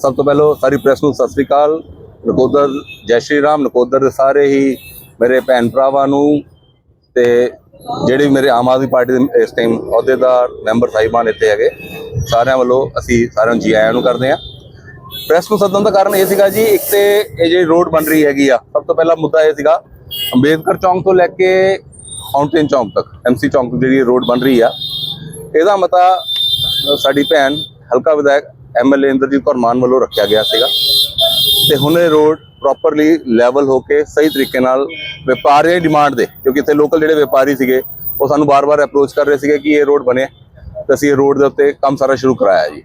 ਸਭ ਤੋਂ ਪਹਿਲਾਂ ਸਾਰੀ ਪ੍ਰੈਸ ਨੂੰ ਸਤਿ ਸ੍ਰੀ ਅਕਾਲ। ਨਕੋਦਰ, ਜੈ ਸ਼੍ਰੀ ਰਾਮ। ਨਕੋਦਰ ਦੇ ਸਾਰੇ ਹੀ ਮੇਰੇ ਭੈਣ ਭਰਾਵਾਂ ਨੂੰ ਤੇ ਜਿਹੜੇ ਮੇਰੇ ਆਮ ਆਦਮੀ ਪਾਰਟੀ ਦੇ ਇਸ ਟਾਈਮ ਅਹੁਦੇਦਾਰ, ਮੈਂਬਰ ਸਾਹਿਬਾਨ ਇੱਥੇ ਹੈਗੇ, ਸਾਰਿਆਂ ਵੱਲੋਂ ਅਸੀਂ ਸਾਰਿਆਂ ਨੂੰ ਜੀ ਆਇਆਂ ਨੂੰ ਕਰਦੇ ਹਾਂ। ਪ੍ਰੈਸ ਨੂੰ ਸੱਦਣ ਦਾ ਕਾਰਨ ਇਹ ਸੀਗਾ ਜੀ, ਇੱਕ ਤੇ ਇਹ ਜਿਹੜੀ ਰੋਡ ਬਣ ਰਹੀ ਹੈਗੀ ਆ, ਸਭ ਤੋਂ ਪਹਿਲਾ ਮੁੱਦਾ ਇਹ ਸੀਗਾ, ਅੰਬੇਦਕਰ ਚੌਂਕ ਤੋਂ ਲੈ ਕੇ ਫਾਊਂਟੇਨ ਚੌਂਕ ਤੱਕ ਐਮਸੀ ਚੌਂਕ ਜਿਹੜੀ ਰੋਡ ਬਣ ਰਹੀ ਆ, ਇਹਦਾ ਮਤਾ ਸਾਡੀ ਭੈਣ, ਹਲਕਾ ਵਿਧਾਇਕ ਐਮਐਲਏ ਇੰਦਰਜੀਤ ਕੌਰ ਮਾਨ ਵੱਲੋਂ ਰੱਖਿਆ ਗਿਆ ਸੀਗਾ। ਤੇ ਹੁਣ ਇਹ ਰੋਡ ਪ੍ਰੋਪਰਲੀ ਲੈਵਲ ਹੋ ਕੇ ਸਹੀ ਤਰੀਕੇ ਨਾਲ ਵਪਾਰੀਆਂ ਦੀ ਡਿਮਾਂਡ ਦੇ ਕਿਉਂਕਿ ਇੱਥੇ ਲੋਕਲ ਜਿਹੜੇ ਵਪਾਰੀ ਸੀਗੇ, ਉਹ ਸਾਨੂੰ ਬਾਰ-ਬਾਰ ਅਪਰੋਚ ਕਰ ਰਹੇ ਸੀਗੇ ਕਿ ਇਹ ਰੋਡ ਬਣੇ ਤੇ ਅਸੀਂ ਇਹ ਰੋਡ ਦੇ ਉੱਤੇ ਕੰਮ ਸਾਰਾ ਸ਼ੁਰੂ ਕਰਾਇਆ ਜੀ।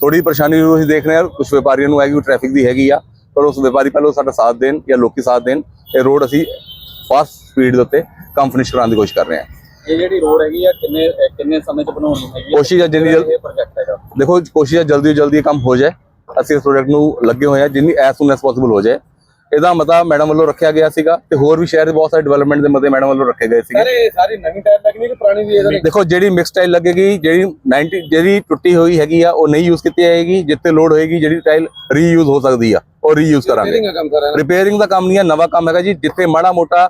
ਥੋੜੀ ਪਰੇਸ਼ਾਨੀ ਨੂੰ ਅਸੀਂ ਦੇਖ ਰਹੇ ਹਾਂ ਕੁਝ ਵਪਾਰੀਆਂ ਨੂੰ ਹੈਗੀ ਟ੍ਰੈਫਿਕ ਦੀ ਹੈਗੀ ਆ, ਪਰ ਉਸ ਵਪਾਰੀ ਪਹਿਲਾਂ ਸਾਡਾ ਸਾਥ ਦੇਣ ਜਾਂ ਲੋਕੀ ਸਾਥ ਦੇਣ, ਇਹ ਰੋਡ ਅਸੀਂ ਫਾਸਟ ਸਪੀਡ ਦੇ ਉੱਤੇ ਕੰਮ ਫਿਨਿਸ਼ ਕਰਾਉਣ ਦੀ ਕੋਸ਼ਿਸ਼ ਕਰ ਰਹੇ ਹਾਂ। ਇਹ ਜਿਹੜੀ ਰੋਡ ਹੈਗੀ ਆ ਕਿੰਨੇ ਕਿੰਨੇ ਸਮੇਂ ਚ ਬਣਾਉਣੀ ਹੈਗੀ ਆ? ਕੋਸ਼ਿਸ਼ ਹੈ ਜਿੰਨੀ ਜਲਦੀ ਇਹ ਪ੍ਰੋਜੈਕਟ ਹੈਗਾ? ਦੇਖੋ ਕੋਸ਼ਿਸ਼ ਹੈ ਜਲਦੀ ਤੋਂ ਜਲਦੀ ਇਹ ਕੰਮ ਹੋ ਜਾਏ। ਅਸੀਂ ਇਸ ਪ੍ਰੋਜੈਕਟ ਨੂੰ ਲੱਗੇ ਹੋਏ ਹਾਂ ਜਿੰਨੀ ਐਸ ਸੂਨ ਐਸ ਪੋਸੀਬਲ ਹੋ ਜਾਏ। ਇਹਦਾ ਮਤਾ ਮੈਡਮ ਵੱਲੋਂ ਰੱਖਿਆ ਗਿਆ ਸੀਗਾ ਤੇ ਹੋਰ ਵੀ ਸ਼ਹਿਰ ਦੇ ਬਹੁਤ ਸਾਰੇ ਡਿਵੈਲਪਮੈਂਟ ਦੇ ਮਤੇ ਮੈਡਮ ਵੱਲੋਂ ਰੱਖੇ ਗਏ ਸੀਗੇ। ਸਰ ਇਹ ਸਾਰੀ ਨਵੀਂ ਟਾਇਰ ਲੱਗਣੀ ਕਿ ਪੁਰਾਣੀ ਵੀ ਇਹਦੇ ਵਿੱਚ? ਦੇਖੋ ਜਿਹੜੀ ਮਿਕਸ ਟਾਈਲ ਲੱਗੇਗੀ ਜਿਹੜੀ 90 ਜਿਹੜੀ ਟੁੱਟੀ ਹੋਈ ਹੈਗੀ ਆ ਉਹ ਨਹੀਂ ਯੂਜ਼ ਕੀਤੀ ਜਾਏਗੀ। ਜਿੱਥੇ ਲੋਡ ਹੋਏਗੀ ਜਿਹੜੀ ਟਾਈਲ ਰੀਯੂਜ਼ ਹੋ ਸਕਦੀ ਆ ਉਹ ਰੀਯੂਜ਼ ਕਰਾਂਗੇ। ਰਿਪੇਅਰਿੰਗ ਦਾ ਕੰਮ ਕਰ ਰਹੇ ਰਿਪੇਅਰਿੰਗ ਦਾ ਕੰਮ ਨਹੀਂ ਹੈ ਨਵਾਂ ਕੰਮ ਹੈਗਾ ਜੀ ਜਿੱਥੇ ਮਾੜਾ ਮੋਟਾ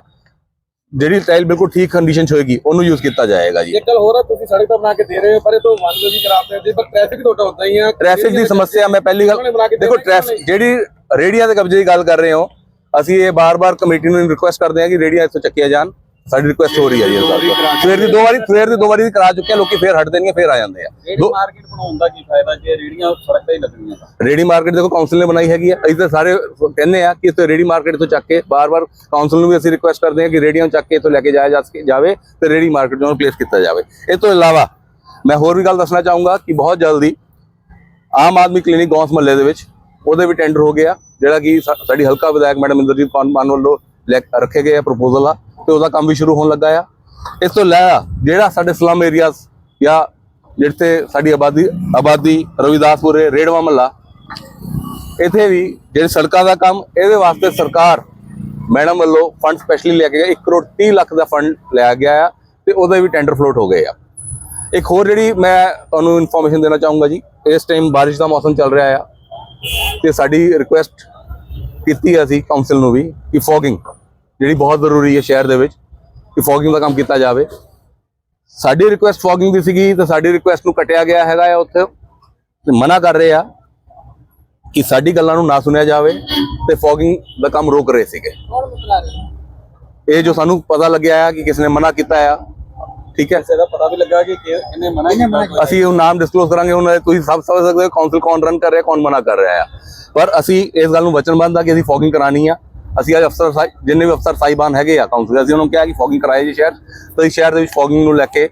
ਜਿਹੜੀ ਟਾਈਲ ਬਿਲਕੁਲ ਠੀਕ ਕੰਡੀਸ਼ਨ 'ਚ ਹੋਏਗੀ ਉਹਨੂੰ ਯੂਜ਼ ਕੀਤਾ ਜਾਏਗਾ ਜੀ। ਇਹ ਗੱਲ ਹੋ ਰਿਹਾ ਤੁਸੀਂ ਸੜਕ ਤਾਂ ਬਣਾ ਕੇ ਦੇ ਰਹੇ ਹੋ ਪਰ ਇਹ ਤੋਂ ਵਨ ਵੇ ਵੀ ਕਰਾਤੇ ਜੀ ਪਰ ਟ੍ਰੈਫਿਕ ਤੁਹਾਡਾ ਉਦਾਂ ਹੀ ਆ। ਟ੍ਰੈਫਿਕ ਦੀ ਸਮੱਸਿਆ ਮੈਂ ਪਹਿਲੀ ਗੱਲ ਦੇਖੋ ਟ੍ਰੈਫਿਕ ਜਿਹੜੀ ਰੇੜੀਆਂ ਦੇ ਕਬਜ਼ੇ ਦੀ ਗੱਲ ਕਰ ਰਹੇ ਹੋ ਅਸੀਂ ਇਹ ਬਾਰ-ਬਾਰ ਕਮੇਟੀ ਨੂੰ ਰਿਕੁਐਸਟ ਕਰਦੇ ਹਾਂ ਕਿ ਰੇੜੀਆਂ ਇੱਥੋਂ ਚੱਕੀਆਂ ਜਾਣ। ਸਾਡੀ ਰਿਕੁਐਸਟ ਹੋ ਰਹੀ ਹੈ ਜੀ ਇਸ ਤੋਂ। ਸਵੇਰ ਦੀ ਦੋ ਵਾਰੀ ਸਵੇਰ ਦੀ ਦੋ ਵਾਰੀ ਕਰਾ ਚੁੱਕੇ ਹਾਂ ਲੋਕੀ ਫੇਰ ਹਟ ਦੇਣਗੇ ਫੇਰ ਆ ਜਾਂਦੇ ਆ। ਰੇੜੀ ਮਾਰਕੀਟ ਬਣਾਉਣ ਦਾ ਕੀ ਫਾਇਦਾ ਜੇ ਰੇੜੀਆਂ ਸੜਕ ਤੇ ਹੀ ਲੱਗਣੀਆਂ ਰੇੜੀ ਮਾਰਕੀਟ ਦੇਖੋ ਕਾਉਂਸਲ ਨੇ ਬਣਾਈ ਹੈਗੀ ਆ। ਅਸੀਂ ਤਾਂ ਸਾਰੇ ਕਹਿੰਦੇ ਆ ਕਿ ਰੇੜੀ ਮਾਰਕੀਟ ਤੋਂ ਚੱਕ ਕੇ ਬਾਰ-ਬਾਰ ਕਾਉਂਸਲ ਨੂੰ ਵੀ ਅਸੀਂ ਰਿਕੁਐਸਟ ਕਰਦੇ ਹਾਂ ਕਿ ਰੇੜੀਆਂ ਨੂੰ ਚੱਕ ਕੇ ਇੱਥੋਂ ਲੈ ਕੇ ਜਾਇਆ ਜਾ ਸਕੇ ਜਾਵੇ ਤੇ ਰੇੜੀ ਮਾਰਕੀਟ ਨੂੰ ਰਿਪਲੇਸ ਕੀਤਾ ਜਾਵੇ। ਇਹ ਤੋਂ ਇਲਾਵਾ ਮੈਂ ਹੋਰ ਵੀ ਗੱਲ ਦੱਸਣਾ ਚਾਹੂੰਗਾ ਕਿ ਬਹੁਤ ਜਲਦੀ ਆਮ ਆਦਮੀ ਕਲੀਨਿਕ ਗੌਂਸ ਮਹੱਲੇ ਦੇ ਵਿੱਚ ਉਹਦੇ ਵੀ ਟੈਂਡਰ ਹੋ ਗਿਆ ਜਿਹੜਾ ਕਿ ਸਾਡੀ ਹਲਕਾ ਵਿਧਾਇਕ ਮੈਡਮ ਇੰਦਰਜੀਤ ਕੌਰ ਮਾਨ ਵੱਲੋਂ ਲੈ ਰੱਖੇ ਗਏ ਆ ਪ੍ਰਪੋਜ਼ਲ ਆ। ਤੇ ਉਹਦਾ ਕੰਮ ਵੀ ਸ਼ੁਰੂ ਹੋਣ ਲੱਗਾ ਆ। ਇਸ ਤੋਂ ਇਲਾਵਾ ਜਿਹੜਾ ਸਾਡੇ ਸਲਮ ਏਰੀਆਜ਼ ਜਾਂ ਜਿੱਥੇ ਸਾਡੀ ਆਬਾਦੀ ਆਬਾਦੀ ਰਵਿਦਾਸਪੁਰ, ਰੇੜਵਾ ਮਹੱਲਾ, ਇੱਥੇ ਵੀ ਜਿਹੜੇ ਸੜਕਾਂ ਦਾ ਕੰਮ, ਇਹਦੇ ਵਾਸਤੇ ਸਰਕਾਰ ਮੈਡਮ ਵੱਲੋਂ ਫੰਡ ਸਪੈਸ਼ਲੀ ਲੈ ਕੇ ਗਿਆ। 1 ਕਰੋੜ 30 ਲੱਖ ਦਾ ਫੰਡ ਲਿਆ ਗਿਆ ਆ ਤੇ ਉਹਦੇ ਵੀ ਟੈਂਡਰ ਫਲੋਟ ਹੋ ਗਏ ਆ। ਇੱਕ ਹੋਰ ਜਿਹੜੀ ਮੈਂ ਤੁਹਾਨੂੰ ਇਨਫੋਰਮੇਸ਼ਨ ਦੇਣਾ ਚਾਹੂੰਗਾ ਜੀ, ਇਸ ਟਾਈਮ ਬਾਰਿਸ਼ ਦਾ ਮੌਸਮ ਚੱਲ ਰਿਹਾ ਆ ਤੇ ਸਾਡੀ ਰਿਕੁਐਸਟ ਕੀਤੀ ਅਸੀਂ ਕਾਉਂਸਲ ਨੂੰ ਵੀ ਕਿ ਫੋਗਿੰਗ ਜਿਹੜੀ ਬਹੁਤ ਜ਼ਰੂਰੀ ਹੈ ਸ਼ਹਿਰ ਦੇ ਵਿੱਚ ਕਿ ਫੋਗਿੰਗ ਦਾ ਕੰਮ ਕੀਤਾ ਜਾਵੇ। ਸਾਡੀ ਰਿਕੁਐਸਟ ਫੋਗਿੰਗ ਦੀ ਸੀਗੀ ਤੇ ਸਾਡੀ ਰਿਕੁਐਸਟ ਨੂੰ ਕੱਟਿਆ ਗਿਆ ਹੈਗਾ ਆ ਉੱਥੇ ਤੇ ਮਨਾ ਕਰ ਰਹੇ ਆ ਕਿ ਸਾਡੀ ਗੱਲਾਂ ਨੂੰ ਨਾ ਸੁਣਿਆ ਜਾਵੇ ਤੇ ਫੋਗਿੰਗ ਦਾ ਕੰਮ ਰੋਕ ਰਹੇ ਸੀਗੇ। ਇਹ ਜੋ ਸਾਨੂੰ ਪਤਾ ਲੱਗਿਆ ਆ ਕਿ ਕਿਸ ਨੇ ਮਨਾ ਕੀਤਾ ਆ ਠੀਕ ਹੈ? ਕਿਸੇ ਦਾ ਪਤਾ ਵੀ ਲੱਗਾ ਕਿ ਕਿਹਨੇ ਮਨਾ ਕੀਤਾ। ਅਸੀਂ ਉਹ ਨਾਮ ਡਿਸਕਲੋਜ਼ ਕਰਾਂਗੇ ਹੁਣ ਤੁਸੀਂ ਸਭ ਸਮਝ ਸਕਦੇ ਹੋ ਕਾਉਂਸਲ ਕੌਣ ਰਨ ਕਰ ਰਿਹਾ ਕੌਣ ਮਨਾ ਕਰ ਰਿਹਾ ਆ। ਪਰ ਅਸੀਂ ਇਸ ਗੱਲ ਨੂੰ ਵਚਨਬੱਧ ਆ ਕਿ ਅਸੀਂ ਫੋਗਿੰਗ ਕਰਾਣੀ ਆ। ਅਸੀਂ ਅੱਜ ਅਫਸਰ ਜਿੰਨੇ ਵੀ ਅਫਸਰ ਸਾਹਿਬਾਨ ਹੈਗੇ ਆ ਕਾਉਂਸਲ ਅਸੀਂ ਉਹਨਾਂ ਨੂੰ ਕਿਹਾ ਕਿ ਫੋਗਿੰਗ ਕਰਾਏ ਜੀ ਸ਼ਹਿਰ। ਤੇ ਸ਼ਹਿਰ ਦੇ ਵਿੱਚ ਫੋਗਿੰਗ ਨੂੰ ਲੈ ਕੇ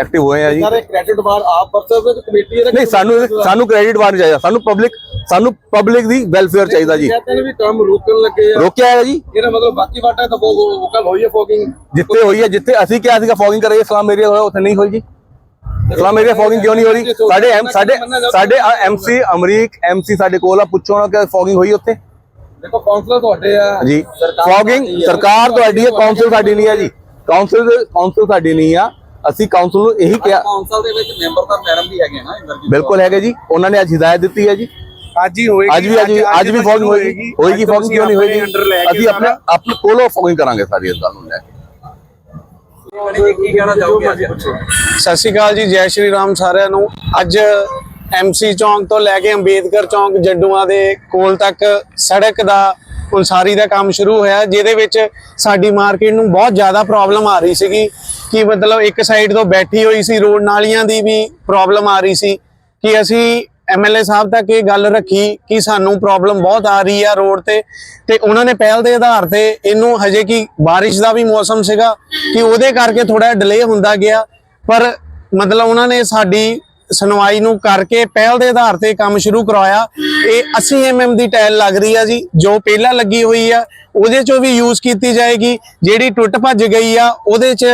ਐਕਟਿਵ ਹੋਏ ਆ ਜੀ। ਸਾਰੇ ਕ੍ਰੈਡਿਟ ਬਾਰ ਆਪ ਵਰਤਦੇ ਤੇ ਕਮੇਟੀ ਨਹੀਂ ਸਾਨੂੰ ਸਾਨੂੰ ਕ੍ਰੈਡਿਟ ਵਾਰ ਨਹੀਂ ਚਾਹੀਦਾ। ਸਾਨੂੰ ਪਬਲਿਕ ਸਾਨੂੰ ਪਬਲਿਕ ਦੀ ਵੈਲਫੇਅਰ ਚਾਹੀਦਾ ਜੀ। ਕਹਿੰਦੇ ਵੀ ਕੰਮ ਰੋਕਣ ਲੱਗੇ ਆ। ਰੋਕਿਆ ਹੈ ਜੀ। ਇਹਦਾ ਮਤਲਬ ਬਾਕੀ ਵਾਟਾ ਤਾਂ ਉਹ ਕੱਲ ਹੋਈ ਹੈ ਫੋਕਿੰਗ ਜਿੱਥੇ ਹੋਈ ਹੈ ਜਿੱਥੇ ਅਸੀਂ ਕਿਹਾ ਸੀਗਾ ਫੋਗਿੰਗ ਕਰਾਈਏ ਇਸਲਾਮ ਏਰੀਆ ਹੋਇਆ ਉੱਥੇ ਨਹੀਂ ਹੋਈ ਜੀ। ਇਸਲਾਮ ਏਰੀਆ ਫੋਗਿੰਗ ਕਿਉਂ ਨਹੀਂ ਹੋ ਰਹੀ? ਸਾਡੇ ਐਮ ਸਾਡੇ ਸਾਡੇ ਐਮਸੀ ਅਮਰੀਕ ਐਮਸੀ ਸਾਡੇ ਕੋਲ ਆ ਪੁੱਛੋ ਨਾ ਕਿ ਫੋਗਿੰਗ ਹੋਈ ਉੱਥੇ। ਦੇਖੋ ਕਾਉਂਸਲਰ ਤੁਹਾਡੇ ਆ। ਜੀ। ਫੋਗਿੰਗ। ਸਰਕਾਰ ਤੁਹਾਡੀ ਹੈ ਕਾਉਂਸਲ ਸਾਡੀ ਨਹੀਂ ਹੈ ਜੀ। ਕਾਉਂਸਲ ਕਾਉਂਸਲ ਸਾਡੀ ਨਹੀਂ ਆ। ਅਸੀਂ ਕਾਉਂਸਲ ਨੂੰ ਇਹੀ ਕਿਹਾ ਕਾਉਂਸਲ ਦੇ ਵਿੱਚ ਮੈਂਬਰ ਤਾਂ ਮੈਡਮ ਵੀ ਹੈਗੇ ਨਾ ਇੰਦਰਜੀਤ ਬਿਲਕੁਲ ਹੈਗੇ ਜੀ। ਉਹਨਾਂ ਨੇ ਅੱਜ ਹਦਾਇਤ ਦਿੱਤੀ ਹੈ ਜੀ। ਅੱਜ ਹੀ ਹੋਏਗੀ। ਅੱਜ ਵੀ ਅੱਜ ਅੱਜ ਵੀ ਫੋਗਿੰਗ ਹੋਏਗੀ। ਹੋਏਗੀ। ਫੋਗਿੰਗ ਕਿਉਂ ਨਹੀਂ ਹੋਏਗੀ? ਅਸੀਂ ਆਪਣੇ ਆਪਣੇ ਕੋਲੋਂ ਫੋਗਿੰਗ ਕਰਾਂਗੇ ਸਾਰੀ ਇਸ ਗੱਲ ਨੂੰ ਲੈ ਕੇ। ਕੌਰ। ਕੀ ਕਹਿਣਾ ਚਾਹੋਗੇ ਅੱਜ ਪੁੱਛੋ। ਸਤਿ ਸ਼੍ਰੀ ਅਕਾਲ ਜੀ ਜੈ ਸ਼੍ਰੀ ਰਾਮ ਸਾਰਿਆਂ ਨੂੰ। ਅੱਜ ਐਮਸੀ ਚੌਂਕ ਤੋਂ ਲੈ ਕੇ ਅੰਬੇਦਕਰ ਚੌਂਕ ਜੱਡੂਆਂ ਦੇ ਕੋਲ ਤੱਕ ਸੜਕ ਦਾ ਉਨਸਾਰੀ ਦਾ ਕੰਮ ਸ਼ੁਰੂ ਹੋਇਆ, ਜਿਹਦੇ ਵਿੱਚ ਸਾਡੀ ਮਾਰਕੀਟ ਨੂੰ ਬਹੁਤ ਜ਼ਿਆਦਾ ਪ੍ਰੋਬਲਮ ਆ ਰਹੀ ਸੀਗੀ ਕਿ ਮਤਲਬ ਇੱਕ ਸਾਈਡ ਤੋਂ ਬੈਠੀ ਹੋਈ ਸੀ, ਰੋਡ ਨਾਲੀਆਂ ਦੀ ਵੀ ਪ੍ਰੋਬਲਮ ਆ ਰਹੀ ਸੀ ਕਿ ਅਸੀਂ ਐਮਐਲਏ ਸਾਹਿਬ ਤੱਕ ਇਹ ਗੱਲ ਰੱਖੀ ਕਿ ਸਾਨੂੰ ਪ੍ਰੋਬਲਮ ਬਹੁਤ ਆ ਰਹੀ ਆ ਰੋਡ ਤੇ ਤੇ ਉਹਨਾਂ ਨੇ ਪਹਿਲ ਦੇ ਆਧਾਰ ਤੇ ਇਹਨੂੰ ਹਜੇ ਕਿ ਬਾਰਿਸ਼ ਦਾ ਵੀ ਮੌਸਮ ਸੀਗਾ ਕਿ ਉਹਦੇ ਕਰਕੇ ਥੋੜਾ ਡਿਲੇ ਹੁੰਦਾ ਗਿਆ, ਪਰ ਮਤਲਬ ਉਹਨਾਂ ਨੇ ਸਾਡੀ ਸੁਣਵਾਈ ਨੂੰ ਕਰਕੇ ਪਹਿਲ ਦੇ ਆਧਾਰ ਤੇ ਕੰਮ ਸ਼ੁਰੂ ਕਰਵਾਇਆ ਇਹ 80 mm ਦੀ ਟਾਇਲ ਲੱਗ ਰਹੀ ਆ ਜੀ, ਜੋ ਪਹਿਲਾਂ ਲੱਗੀ ਹੋਈ ਆ, ਉਹਦੇ ਚੋਂ ਵੀ ਯੂਜ਼ ਕੀਤੀ ਜਾਏਗੀ। ਜਿਹੜੀ ਟੁੱਟ ਭੱਜ ਗਈ ਆ, ਉਹਦੇ ਚ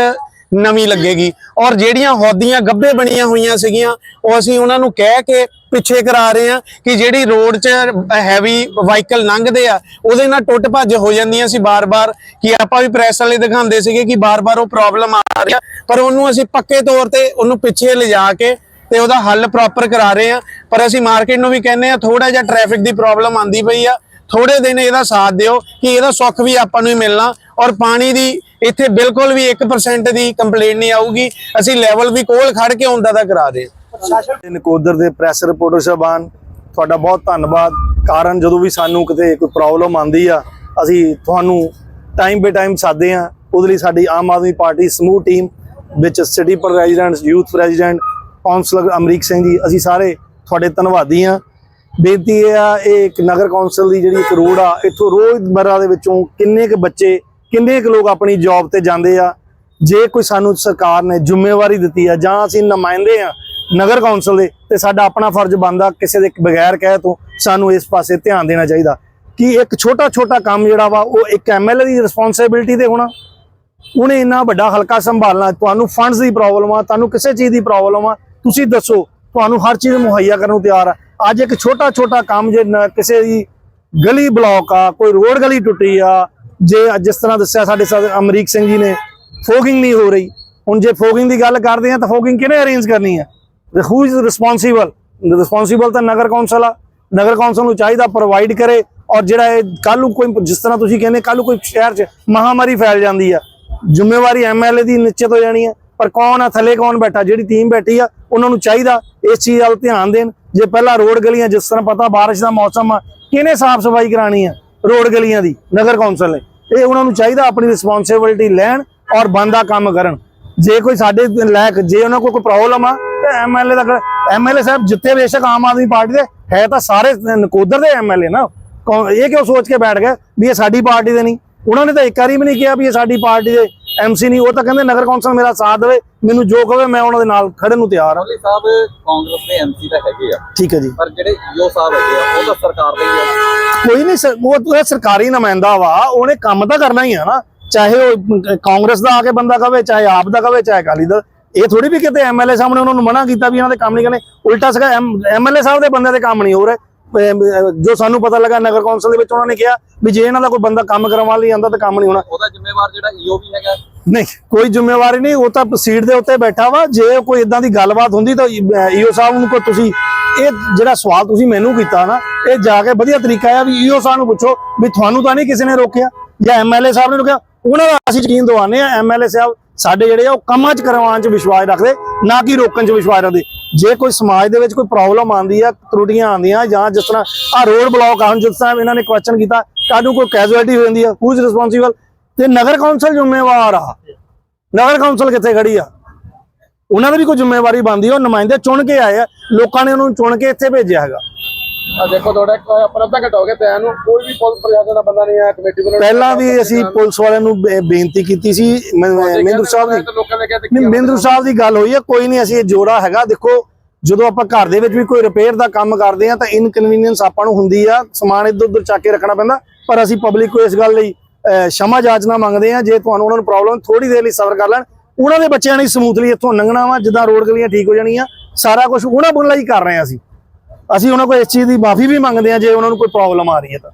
ਨਵੀਂ ਲੱਗੇਗੀ। ਔਰ ਜਿਹੜੀਆਂ ਹੌਦੀਆਂ ਗੱਬੇ ਬਣੀਆਂ ਹੋਈਆਂ ਸੀਗੀਆਂ, ਉਹ ਅਸੀਂ ਉਹਨਾਂ ਨੂੰ ਕਹਿ ਕੇ ਪਿੱਛੇ ਕਰਾ ਰਹੇ ਆ ਕਿ ਜਿਹੜੀ ਰੋਡ 'ਚ ਹੈਵੀ ਵਾਹੀਕਲ ਲੰਘਦੇ ਆ, ਉਹਦੇ ਨਾਲ ਟੁੱਟ ਭੱਜ ਹੋ ਜਾਂਦੀਆਂ ਸੀ ਬਾਰ-ਬਾਰ। ਕਿ ਆਪਾਂ ਵੀ ਪ੍ਰੈਸ ਵਾਲੇ ਦਿਖਾਉਂਦੇ ਸੀਗੇ ਕਿ ਬਾਰ-ਬਾਰ ਉਹ ਪ੍ਰੋਬਲਮ ਆ ਰਹੀ। ਆ ਪਰ ਉਹਨੂੰ ਅਸੀਂ ਪੱਕੇ ਤੌਰ ਤੇ ਉਹਨੂੰ ਪਿੱਛੇ ਲਿਜਾ ਕੇ ਤੇ ਉਹਦਾ ਹੱਲ ਪ੍ਰੋਪਰ ਕਰਾ ਰਹੇ ਆ। ਪਰ ਅਸੀਂ ਮਾਰਕੀਟ ਨੂੰ ਵੀ ਕਹਿੰਦੇ ਆ ਥੋੜਾ ਜਿਹਾ ਟ੍ਰੈਫਿਕ ਦੀ ਪ੍ਰੋਬਲਮ ਆਂਦੀ ਪਈ ਆ। ਥੋੜੇ ਦਿਨ ਇਹਦਾ ਸਾਥ ਦਿਓ ਕਿ ਇਹਦਾ ਸੁੱਖ ਵੀ ਆਪਾਂ ਨੂੰ ਹੀ ਮਿਲਣਾ ਔਰ ਪਾਣੀ ਦੀ ਇੱਥੇ ਬਿਲਕੁਲ ਵੀ 1% ਦੀ ਕੰਪਲੇਂਟ ਨਹੀਂ ਆਊਗੀ। ਅਸੀਂ ਲੈਵਲ ਵੀ ਕੋਲ ਖੜ ਕੇ ਹੁੰਦਾ ਦਾ ਕਰਾ ਰਹੇ ਨਕੋਦਰ ਦੇ ਪ੍ਰੈਸ ਰਿਪੋਰਟਰ ਸਾਹਿਬਾਨ, ਤੁਹਾਡਾ ਬਹੁਤ ਧੰਨਵਾਦ। ਕਾਰਨ ਜਦੋਂ ਵੀ ਸਾਨੂੰ ਕਿਤੇ ਕੋਈ ਪ੍ਰੋਬਲਮ ਆਂਦੀ ਆ, ਅਸੀਂ ਤੁਹਾਨੂੰ ਟਾਈਮ ਬੇ ਟਾਈਮ ਸਾਦੇ ਆ ਉਹਦੇ ਲਈ ਸਾਡੀ ਆਮ ਆਦਮੀ ਪਾਰਟੀ ਸਮੂਹ ਟੀਮ ਵਿੱਚ city president youth president councillor Amrik Singh ji, ਅਸੀਂ ਸਾਰੇ ਤੁਹਾਡੇ ਧੰਨਵਾਦੀ ਆ ਬੇਨਤੀ ਇਹ ਆ, ਇਹ ਇੱਕ ਨਗਰ ਕੌਂਸਲ ਦੀ ਜਿਹੜੀ ਇੱਕ ਰੋਡ ਆ, ਇੱਥੋਂ ਰੋਜ਼ ਰੋਜ਼ਮਰਰਾ ਦੇ ਵਿੱਚੋਂ ਕਿੰਨੇ ਕੁ ਬੱਚੇ, ਕਿੰਨੇ ਕੁ ਲੋਕ ਆਪਣੀ ਜੌਬ ਤੇ ਜਾਂਦੇ ਆ। ਜੇ ਕੋਈ ਸਾਨੂੰ ਸਰਕਾਰ ਨੇ ਜ਼ਿੰਮੇਵਾਰੀ ਦਿੱਤੀ ਆ, ਜਾਂ ਅਸੀਂ ਨੁਮਾਇੰਦੇ ਆ ਨਗਰ ਕੌਂਸਲ ਦੇ, ਤੇ ਸਾਡਾ ਆਪਣਾ ਫਰਜ਼ ਬਣਦਾ ਕਿਸੇ ਦੇ ਬਗੈਰ ਕਹਿ ਤੋਂ ਸਾਨੂੰ ਇਸ ਪਾਸੇ ਧਿਆਨ ਦੇਣਾ ਚਾਹੀਦਾ। ਕਿ ਇੱਕ ਛੋਟਾ ਛੋਟਾ ਕੰਮ ਜਿਹੜਾ ਵਾ, ਉਹ ਇੱਕ ਐਮਐਲਏ ਦੀ ਰਿਸਪੌਂਸਿਬਿਲਟੀ ਤੇ ਹੋਣਾ? ਉਹਨੇ ਇੰਨਾ ਵੱਡਾ ਹਲਕਾ ਸੰਭਾਲਣਾ, ਤੁਹਾਨੂੰ ਫੰਡਸ ਦੀ ਪ੍ਰੋਬਲਮ ਆ, ਤੁਹਾਨੂੰ ਕਿਸੇ ਚੀਜ਼ ਦੀ ਪ੍ਰੋਬਲਮ ਆ ਤੁਸੀਂ ਦੱਸੋ, ਤੁਹਾਨੂੰ ਹਰ ਚੀਜ਼ ਮੁਹੱਈਆ ਕਰਨ ਨੂੰ ਤਿਆਰ ਆ। ਅੱਜ ਇੱਕ ਛੋਟਾ ਛੋਟਾ ਕੰਮ ਜੇ ਕਿਸੇ ਦੀ ਗਲੀ ਬਲੌਕ ਆ, ਕੋਈ ਰੋਡ ਗਲੀ ਟੁੱਟੀ ਆ, ਜੇ ਜਿਸ ਤਰ੍ਹਾਂ ਦੱਸਿਆ ਸਾਡੇ ਸਾਥ ਅਮਰੀਕ ਸਿੰਘ ਜੀ ਨੇ, ਫੋਗਿੰਗ ਨਹੀਂ ਹੋ ਰਹੀ। ਹੁਣ ਜੇ ਫੋਗਿੰਗ ਦੀ ਗੱਲ ਕਰਦੇ ਆ ਤਾਂ ਫੋਗਿੰਗ ਕਿਹਨੇ ਅਰੇਂਜ ਕਰਨੀ ਹੈ ਹੂ ਇਜ਼ ਰਿਸਪੌਂਸਿਬਲ ਰਿਸਪੌਂਸਿਬਲ ਤਾਂ ਨਗਰ ਕੌਂਸਲ ਆ। ਨਗਰ ਕੌਂਸਲ ਨੂੰ ਚਾਹੀਦਾ ਪ੍ਰੋਵਾਈਡ ਕਰੇ ਔਰ ਜਿਹੜਾ ਇਹ ਕੱਲ ਨੂੰ ਕੋਈ ਜਿਸ ਤਰ੍ਹਾਂ ਤੁਸੀਂ ਕਹਿੰਦੇ ਕੱਲ ਨੂੰ ਕੋਈ ਸ਼ਹਿਰ 'ਚ ਮਹਾਮਾਰੀ ਫੈਲ ਜਾਂਦੀ ਆ। ਜ਼ਿੰਮੇਵਾਰੀ ਐਮਐਲਏ ਦੀ ਨਿਸ਼ਚਿਤ ਹੋ ਜਾਣੀ ਹੈ ਪਰ ਕੌਣ ਆ, ਥੱਲੇ ਕੌਣ ਬੈਠਾ, ਜਿਹੜੀ ਟੀਮ ਬੈਠੀ ਆ, ਉਹਨਾਂ ਨੂੰ ਚਾਹੀਦਾ ਇਸ ਚੀਜ਼ ਵੱਲ ਧਿਆਨ ਦੇਣ। ਜੇ ਪਹਿਲਾਂ ਰੋਡ ਗਲੀਆਂ, ਜਿਸ ਤਰ੍ਹਾਂ ਪਤਾ ਬਾਰਿਸ਼ ਦਾ ਮੌਸਮ ਆ, ਕਿਹਨੇ ਸਾਫ਼ ਸਫ਼ਾਈ ਕਰਾਣੀ ਆ ਰੋਡ ਗਲੀਆਂ ਦੀ, ਨਗਰ ਕੌਂਸਲ ਨੇ? ਇਹ ਉਹਨਾਂ ਨੂੰ ਚਾਹੀਦਾ ਆਪਣੀ ਰਿਸਪੌਂਸਿਬਿਲਟੀ ਲੈਣ ਔਰ ਬੰਦਾ ਕੰਮ ਕਰਨ। ਜੇ ਕੋਈ ਸਾਡੇ ਲਾਇਕ, ਜੇ ਉਹਨਾਂ ਕੋਲ ਕੋਈ ਪ੍ਰੋਬਲਮ ਆ, ਤੇ ਐਮਐਲਏ ਦਾ ਐਮਐਲਏ ਸਾਹਿਬ ਜਿੱਤੇ ਬੇਸ਼ੱਕ ਆਮ ਆਦਮੀ ਪਾਰਟੀ ਦੇ, ਹੈ ਤਾਂ ਸਾਰੇ ਨਕੋਦਰ ਦੇ ਐਮਐਲਏ ਨਾ। ਇਹ ਕਿਉਂ ਸੋਚ ਕੇ ਬੈਠ ਗਏ ਵੀ ਇਹ ਸਾਡੀ ਪਾਰਟੀ ਦੇ ਨਹੀਂ? ਉਹਨਾਂ ਨੇ ਤਾਂ ਇੱਕ ਵਾਰੀ ਵੀ ਨਹੀਂ ਕਿਹਾ ਵੀ ਇਹ ਸਾਡੀ ਪਾਰਟੀ ਦੇ ਐਮਸੀ ਨਹੀਂ ਉਹ ਤਾਂ ਕਹਿੰਦੇ ਨਗਰ ਕੌਂਸਲ ਮੇਰਾ ਸਾਥ ਦੇਵੇ ਮੈਨੂੰ ਜੋ ਕਹੇ ਮੈਂ ਉਹਨਾਂ ਦੇ ਨਾਲ ਖੜਨ ਨੂੰ ਤਿਆਰ ਹਾਂ। ਮੌਲੀ ਸਾਹਿਬ ਕਾਂਗਰਸ ਦੇ ਐਮਸੀ ਤਾਂ ਹੈਗੇ ਆ। ਠੀਕ ਹੈ ਜੀ। ਪਰ ਜਿਹੜੇ ਈਓ ਸਾਹਿਬ ਹੈਗੇ ਆ ਉਹ ਤਾਂ ਸਰਕਾਰ ਦੇ ਹੀ ਆ। ਕੋਈ ਨਹੀਂ ਸਰ- ਉਹ ਤਾਂ ਸਰਕਾਰੀ ਨੁਮਾਇੰਦਾ ਵਾ ਉਹਨੇ ਕੰਮ ਤਾਂ ਕਰਨਾ ਹੀ ਆ ਨਾ। ਚਾਹੇ ਉਹ ਕਾਂਗਰਸ ਦਾ ਆ ਕੇ ਬੰਦਾ ਕਵੇ ਚਾਹੇ ਆਪ ਦਾ ਕਵੇ ਚਾਹੇ ਅਕਾਲੀ ਦਾ ਇਹ ਥੋੜੀ ਵੀ ਕਿਤੇ ਐਮਐਲਏ ਸਾਹਮਣੇ ਉਹਨਾਂ ਨੂੰ ਮਨਾ ਕੀਤਾ ਵੀ ਇਹਨਾਂ ਦੇ ਕੰਮ ਨਹੀਂ ਕਰਨੇ। ਉਲਟਾ ਸਗਾ ਐਮਐਲਏ ਸਾਹਿਬ ਦੇ ਬੰਦੇ ਦੇ ਕੰਮ ਨਹੀਂ ਹੋ ਰਹੇ। ਜੋ ਸਾਨੂੰ ਪਤਾ ਲੱਗਾ ਨਗਰ ਕੌਂਸਲ ਦੇ ਵਿੱਚ ਉਹਨਾਂ ਨੇ ਕਿਹਾ ਵੀ ਜੇ ਇਹਨਾਂ ਦਾ ਕੋਈ ਬੰਦਾ ਕੰਮ ਕਰਵਾਉਣ ਲਈ ਆਂਦਾ ਤਾਂ ਕੰਮ ਨਹੀਂ ਹੋਣਾ। ਉਹਦਾ ਜ਼ਿੰਮੇਵਾਰ ਜਿਹੜਾ ਈਓ ਵੀ ਹੈਗਾ। ਨਹੀਂ ਕੋਈ ਜ਼ਿੰਮੇਵਾਰੀ ਨਹੀਂ ਉਹ ਤਾਂ ਸੀਟ ਦੇ ਉੱਤੇ ਬੈਠਾ ਵਾ। ਜੇ ਕੋਈ ਇਦਾਂ ਦੀ ਗੱਲਬਾਤ ਹੁੰਦੀ ਤਾਂ ਈਓ ਸਾਹਿਬ ਨੂੰ ਕੋ ਤੁਸੀਂ ਇਹ ਜਿਹੜਾ ਸਵਾਲ ਤੁਸੀਂ ਮੈਨੂੰ ਕੀਤਾ ਨਾ ਇਹ ਜਾ ਕੇ ਵਧੀਆ ਤਰੀਕਾ ਆ ਵੀ ਈਓ ਸਾਹਿਬ ਨੂੰ ਪੁੱਛੋ ਵੀ ਤੁਹਾਨੂੰ ਤਾਂ ਨਹੀਂ ਕਿਸੇ ਨੇ ਰੋਕਿਆ ਜਾਂ ਐਮਐਲਏ ਸਾਹਿਬ ਨੇ ਰੋਕਿਆ। ਉਹਨਾਂ ਦਾ ਅਸੀਂ ਯਕੀਨ ਦਵਾਉਂਦੇ ਆ ਐਮਐਲਏ ਸਾਹਿਬ ਸਾਡੇ ਜਿਹੜੇ ਆ ਉਹ ਕੰਮਾਂ 'ਚ ਕਰਵਾਉਣ 'ਚ ਵਿਸ਼ਵਾਸ ਰੱਖਦੇ ਨਾ ਕਿ ਰੋਕਣ 'ਚ ਵਿਸ਼ਵਾਸ ਰੱਖਦੇ। ਜੇ ਕੋਈ ਸਮਾਜ ਦੇ ਵਿੱਚ ਕੋਈ ਪ੍ਰੋਬਲਮ ਆਉਂਦੀ ਆ, ਤਰੁੱਟੀਆਂ ਆਉਂਦੀਆਂ ਜਾਂ ਜਿਸ ਤਰ੍ਹਾਂ ਆ ਰੋਡ ਬਲੌਕ ਆ, ਹੁਣ ਜਿਸ ਤਰ੍ਹਾਂ ਇਹਨਾਂ ਨੇ ਕੁਐਸਚਨ ਕੀਤਾ, ਕਾਹਨੂੰ ਕੋਈ ਕੈਜੁਅਲਟੀ ਹੋ ਜਾਂਦੀ ਆ ਹੂ ਇਜ਼ ਰਿਸਪੌਂਸਿਬਲ ਤੇ ਨਗਰ ਕੌਂਸਲ ਜ਼ਿੰਮੇਵਾਰ ਆ। ਨਗਰ ਕੌਂਸਲ ਕਿੱਥੇ ਖੜੀ ਆ? ਉਹਨਾਂ ਦੀ ਵੀ ਕੋਈ ਜ਼ਿੰਮੇਵਾਰੀ ਬਣਦੀ ਆ, ਉਹ ਨੁਮਾਇੰਦੇ ਚੁਣ ਕੇ ਆਏ ਆ, ਲੋਕਾਂ ਨੇ ਉਹਨੂੰ ਚੁਣ ਕੇ ਇੱਥੇ ਭੇਜਿਆ ਹੈਗਾ। ਆ ਦੇਖੋ ਤੁਹਾਡਾ ਪਰ ਅੱਧਾ ਘਟਾ ਹੋ ਗਿਆ ਤੈਨੂੰ ਕੋਈ ਵੀ ਪੁਲਿਸ ਪ੍ਰਸ਼ਾਸਨ ਦਾ ਬੰਦਾ ਨਹੀਂ ਆ ਕਮੇਟੀ ਵੱਲੋਂ ਪਹਿਲਾਂ ਵੀ ਅਸੀਂ ਪੁਲਿਸ ਵਾਲਿਆਂ ਨੂੰ ਬੇਨਤੀ ਕੀਤੀ ਸੀ। ਮਹਿੰਦਰ ਸਾਹਿਬ ਦੀ ਨਹੀਂ ਮਹਿੰਦਰ ਸਾਹਿਬ ਦੀ ਗੱਲ ਹੋਈ ਹੈ ਕੋਈ ਨਹੀਂ ਅਸੀਂ ਜੋੜਾ ਹੈਗਾ। ਦੇਖੋ ਜਦੋਂ ਆਪਾਂ ਘਰ ਦੇ ਵਿੱਚ ਵੀ ਕੋਈ ਰਿਪੇਅਰ ਦਾ ਕੰਮ ਕਰਦੇ ਆ ਤਾਂ ਇਨਕਨਵੀਨੀਅੰਸ ਆਪਾਂ ਨੂੰ ਹੁੰਦੀ ਆ। ਸਮਾਨ ਇੱਧਰ ਉੱਧਰ ਚੱਕ ਕੇ ਰੱਖਣਾ ਪੈਂਦਾ। ਪਰ ਅਸੀਂ ਪਬਲਿਕ ਨੂੰ ਇਸ ਗੱਲ ਲਈ ਸ਼ਮਾ ਜਾਚਨਾ ਮੰਗਦੇ ਆ ਜੇ ਤੁਹਾਨੂੰ ਉਹਨਾਂ ਨੂੰ ਪ੍ਰੋਬਲਮ ਥੋੜੀ ਦੇਰ ਲਈ ਸਬਰ ਕਰ ਲੈਣ। ਉਹਨਾਂ ਦੇ ਬੱਚਿਆਂ ਨੇ ਸਮੂਥਲੀ ਇੱਥੋਂ ਲੰਘਣਾ ਵਾ ਜਿੱਦਾਂ ਰੋਡ ਗਲੀਆਂ ਠੀਕ ਹੋ ਜਾਣੀਆਂ। ਸਾਰਾ ਕੁਝ ਉਹਨਾਂ ਬੁਣ ਲਈ ਕਰ ਰਹੇ ਆ ਅਸੀਂ। ਅਸੀਂ ਉਹਨਾਂ ਕੋਲ ਇਸ ਚੀਜ਼ ਦੀ ਮਾਫੀ ਵੀ ਮੰਗਦੇ ਆ ਜੇ ਉਹਨਾਂ ਨੂੰ ਕੋਈ ਪ੍ਰੋਬਲਮ ਆ ਰਹੀ ਹੈ ਤਾਂ